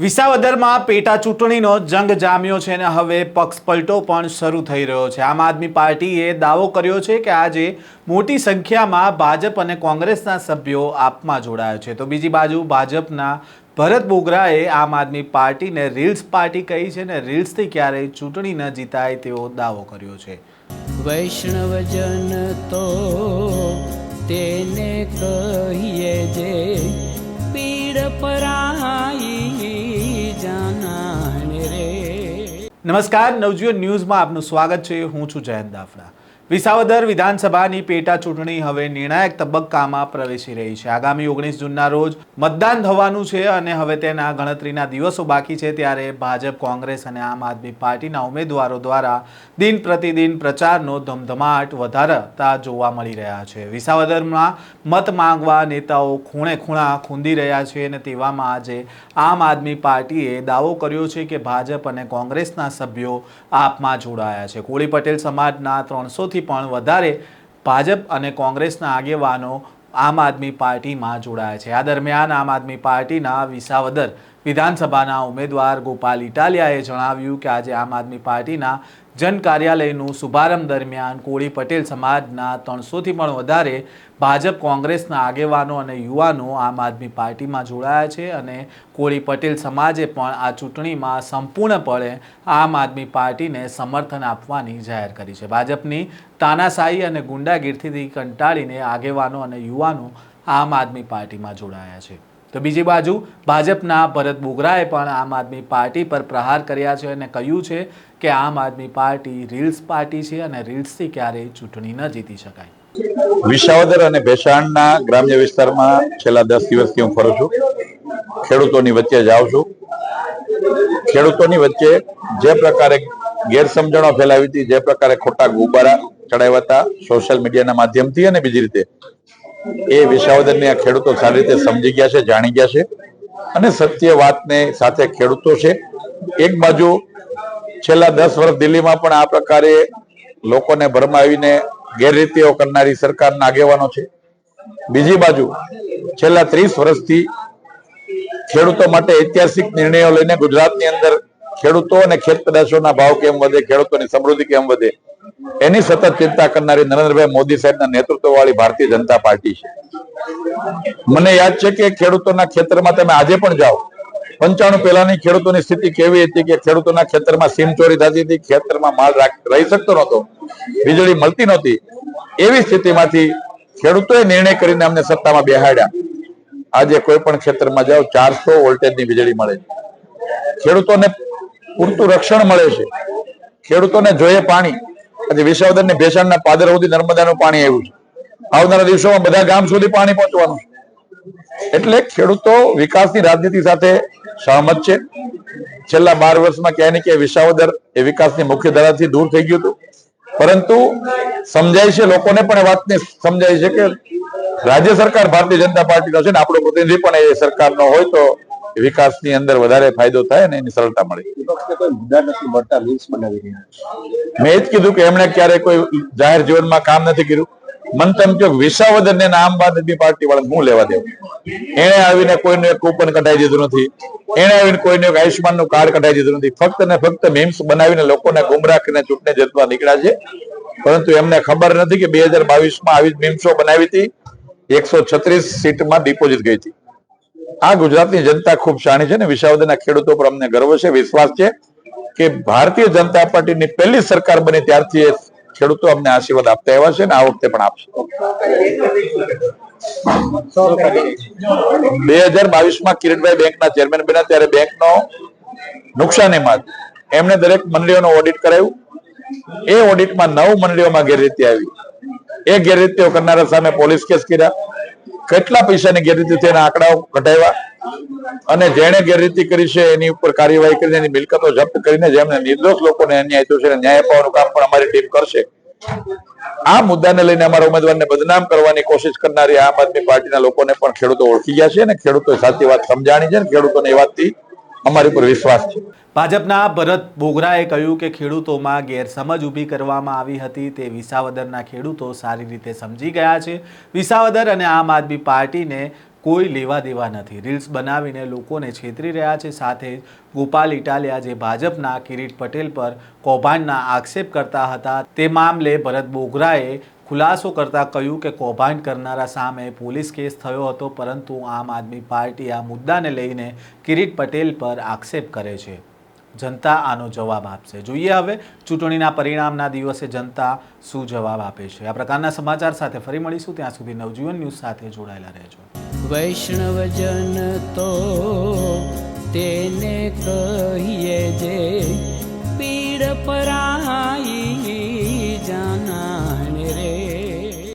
વિસાવદરમાં પેટા ચૂંટણીનો જંગ જામ્યો છે અને હવે પક્ષ પલટો પણ શરૂ થઈ રહ્યો છે. આમ આદમી પાર્ટીએ દાવો કર્યો છે કે આજે મોટી સંખ્યામાં ભાજપ અને કોંગ્રેસના સભ્યો આપમાં જોડાયા છે. તો બીજી બાજુ ભાજપના ભરત બોગરાએ આમ આદમી પાર્ટીને રીલ્સ પાર્ટી કહી છે ને રીલ્સથી ક્યારેય ચૂંટણી ન જીતાય તેવો દાવો કર્યો છે. વૈષ્ણવજન તો તેને કહીએ જે પીડ પરાઈ નમસ્કાર નવજીવન ન્યૂઝમાં આપનું સ્વાગત છે. હું છું જયંત દાફડા. વિસાવદર વિધાનસભાની પેટા ચૂંટણી હવે નિર્ણાયક તબક્કામાં પ્રવેશી રહી છે. આગામી ઓગણીસ જૂનના રોજ મતદાન થવાનું છે અને હવે તેના ગણતરીના દિવસો બાકી છે ત્યારે ભાજપ, કોંગ્રેસ અને આમ આદમી પાર્ટીના ઉમેદવારો દ્વારા દિન પ્રતિદિન પ્રચારનો ધમધમાટ વધારતા જોવા મળી રહ્યા છે. વિસાવદરમાં મત માંગવા નેતાઓ ખૂણે ખૂણા ખૂંદી રહ્યા છે અને તેવામાં આજે આમ આદમી પાર્ટીએ દાવો કર્યો છે કે ભાજપ અને કોંગ્રેસના સભ્યો આપમાં જોડાયા છે. કોળી પટેલ સમાજના ત્રણસોથી પણ વધારે ભાજપ અને કોંગ્રેસના આગેવાનો આમ આદમી પાર્ટીમાં જોડાયા છે. આ દરમિયાન આમ આદમી પાર્ટીના વિસાવદર વિધાનસભાના ઉમેદવાર ગોપાલ ઇટાલિયાએ જણાવ્યું કે આજે આમ આદમી પાર્ટીના જન કાર્યાલયનું શુભારંભ દરમિયાન કોળી પટેલ સમાજના ત્રણસોથી પણ વધારે ભાજપ કોંગ્રેસના આગેવાનો અને યુવાનો આમ આદમી પાર્ટીમાં જોડાયા છે અને કોળી પટેલ સમાજે પણ આ ચૂંટણીમાં સંપૂર્ણપણે આમ આદમી પાર્ટીને સમર્થન આપવાની જાહેર કરી છે. ભાજપની તાનાશાહી અને ગુંડાગીરથી કંટાળીને આગેવાનો અને યુવાનો આમ આદમી પાર્ટીમાં જોડાયા છે. તો બીજી બાજુ ભાજપના ભરત બોગરાએ પણ આમ આદમી પાર્ટી પર પ્રહાર કર્યા છે અને કહ્યું છે કે આમ આદમી પાર્ટી રીલ્સ પાર્ટી છે અને રીલ્સથી ક્યારેય ચૂંટણી ન જીતી શકાય. વિસાવદર અને ભેસાણના ગ્રામ્ય વિસ્તારમાં છેલ્લા દસ દિવસથી હું ફરું છું. ખેડૂતોની વચ્ચે જાઉં છું. ખેડૂતોની વચ્ચે જે પ્રકારે ગેરસમજણો ફેલાવી હતી, જે પ્રકારે ખોટા ગુબારા ચડાવ્યા હતા સોશિયલ મીડિયાના માધ્યમથી અને બીજી રીતે એ વિસાવદરની આ ખેડૂતો સારી રીતે સમજી ગયા છે, જાણી ગયા છે અને સત્ય વાતને સાથે ખેડૂતો છે. એક બાજુ છેલ્લા દસ વર્ષ દિલ્હીમાં પણ આ પ્રકારે લોકોને ભરમાવીને ગેરરીતિઓ કરનારી સરકારના આગેવાનો છે. બીજી બાજુ છેલ્લા ત્રીસ વર્ષથી ખેડૂતો માટે ઐતિહાસિક નિર્ણયો લઈને ગુજરાતની અંદર ખેડૂતો અને ખેત પેદાશોના ભાવ કેમ વધે, ખેડૂતોની સમૃદ્ધિ કેમ વધે એની સતત ચિંતા કરનારી નરેન્દ્રભાઈ મોદી સાહેબના નેતૃત્વ વાળી ભારતીય જનતા પાર્ટી છે. મને યાદ છે કે ખેડૂતોના ખેતરમાં તમે આજે પણ જાઓ. પંચાણું પહેલાની ખેડૂતોની સ્થિતિ કેવી હતી કે ખેડૂતોના ખેતરમાં સીમ ચોરી થતી હતી, ખેતરમાં માલ રહી શકતો નહોતો, વીજળી મળતી નહોતી. એવી સ્થિતિમાંથી ખેડૂતોએ નિર્ણય કરીને અમને સત્તામાં બેહાડ્યા. આજે કોઈ પણ ખેતરમાં જાઓ, ચારસો વોલ્ટેજની વીજળી મળે છે. ખેડૂતોને પૂરતું રક્ષણ મળે છે. ખેડૂતોને જોઈએ પાણી. આજે વિસાવદર ને ભેસાણના પાદર સુધી નર્મદાનું પાણી આવ્યું છે. આવનારા દિવસોમાં બધા ગામ સુધી પાણી પહોંચવાનું છે. એટલે ખેડૂતો વિકાસની રાજનીતિ સાથે સહમત છે. છેલ્લા બાર વર્ષમાં ક્યાંય ને ક્યાંય વિસાવદર એ વિકાસની મુખ્ય ધારાથી દૂર થઈ ગયું હતું. પરંતુ સમજાય છે, લોકોને પણ એ વાતને સમજાય છે કે રાજ્ય સરકાર ભારતીય જનતા પાર્ટીનો છે ને આપણો પ્રતિનિધિ પણ એ સરકારનો હોય તો વિકાસની અંદર વધારે ફાયદો થાય અને એની સરળતા મળે. મેં જ કીધું કે એમણે ક્યારે કોઈ જાહેર જીવનમાં કામ નથી કર્યું. મન તેમ કે વિસાવદર ને આમ આદમી પાર્ટી વાળા હું લેવા દેવું? એને આવીને કોઈનું એક કૂપન કઢાઈ દીધું નથી. એને આવીને કોઈનું એક આયુષ્માનનું કાર્ડ કઢાઈ દીધું નથી. ફક્ત ને ફક્ત મીમ્સ બનાવીને લોકોને ગુમરાહ કરીને ચૂંટણી જીતવા નીકળ્યા છે. પરંતુ એમને ખબર નથી કે બે હજાર બાવીસમાં આવી મીમ્સો બનાવી હતી. એકસો છત્રીસ સીટમાં ડિપોઝિટ ગઈ હતી. આ ગુજરાતની જનતા ખૂબ શાણી છે ને વિસાવદરના ખેડૂતો પર અમને ગર્વ છે, વિશ્વાસ છે કે ભારતીય જનતા પાર્ટીની પહેલી સરકાર બની ત્યારથી ખેડૂતો અમને આશીર્વાદ આપતા એવા છે ને આ વખતે પણ આપશે. બે હજાર બાવીસમાં કિરીટભાઈ બેંકના ચેરમેન બન્યા ત્યારે બેંકનો નુકસાનીમાં એમણે દરેક મંડળીઓનો ઓડિટ કરાયું એ ઓડિટમાં નવ મંડળીઓમાં ગેરરીતિ આવી. એ ગેરરીતિઓ કરનારા સામે પોલીસ કેસ કર્યા. કેટલા પૈસાની ગેરરીતિ એના આંકડાઓ ઘટાડ્યા અને જેણે ગેરરીતિ કરી છે, એની ઉપર કાર્યવાહી કરીને એની મિલકતો જપ્ત કરીને જેમને નિર્દોષ લોકોને અન્યાય થયો છે ન્યાય અપાવવાનું કામ પણ અમારી ટીમ કરશે. આ મુદ્દાને લઈને અમારા ઉમેદવારને બદનામ કરવાની કોશિશ કરનારી આમ આદમી પાર્ટીના લોકોને પણ ખેડૂતો ઓળખી ગયા છે અને ખેડૂતો સાચી વાત સમજાણી છે અને ખેડૂતોને એ વાતથી અમારી ઉપર વિશ્વાસ છે. ભાજપના ભરત બોગરાએ કહ્યું કે ખેડૂતોમાં ગેરસમજ ઊભી કરવામાં આવી હતી તે વિસાવદરના ખેડૂતો સારી રીતે સમજી ગયા છે. વિસાવદર અને આમ આદમી પાર્ટીને કોઈ લેવા દેવા નથી. રીલ્સ બનાવીને લોકોને છેતરી રહ્યા છે. સાથે જ ગોપાલ ઇટાલિયા જે ભાજપના કિરીટ પટેલ પર કૌભાંડના આક્ષેપ કરતા હતા, તે મામલે ભરત બોગરાએ ખુલાસો કરતા કહ્યું કે કૌભાંડ કરનારા સામે પોલીસ કેસ થયો હતો, પરંતુ આમ આદમી પાર્ટી આ મુદ્દાને લઈને કિરીટ પટેલ પર આક્ષેપ કરે છે. જનતા આનો જવાબ આપશે. જોઈએ હવે ચૂંટણીના પરિણામના દિવસે જનતા શું જવાબ આપે છે. આ પ્રકારના સમાચાર સાથે ફરી મળીશું. ત્યાં સુધી નવજીવન ન્યૂઝ સાથે જોડાયેલા રહેજો. વૈષ્ણવજન તો તેને કહીએ જે પીડ પરા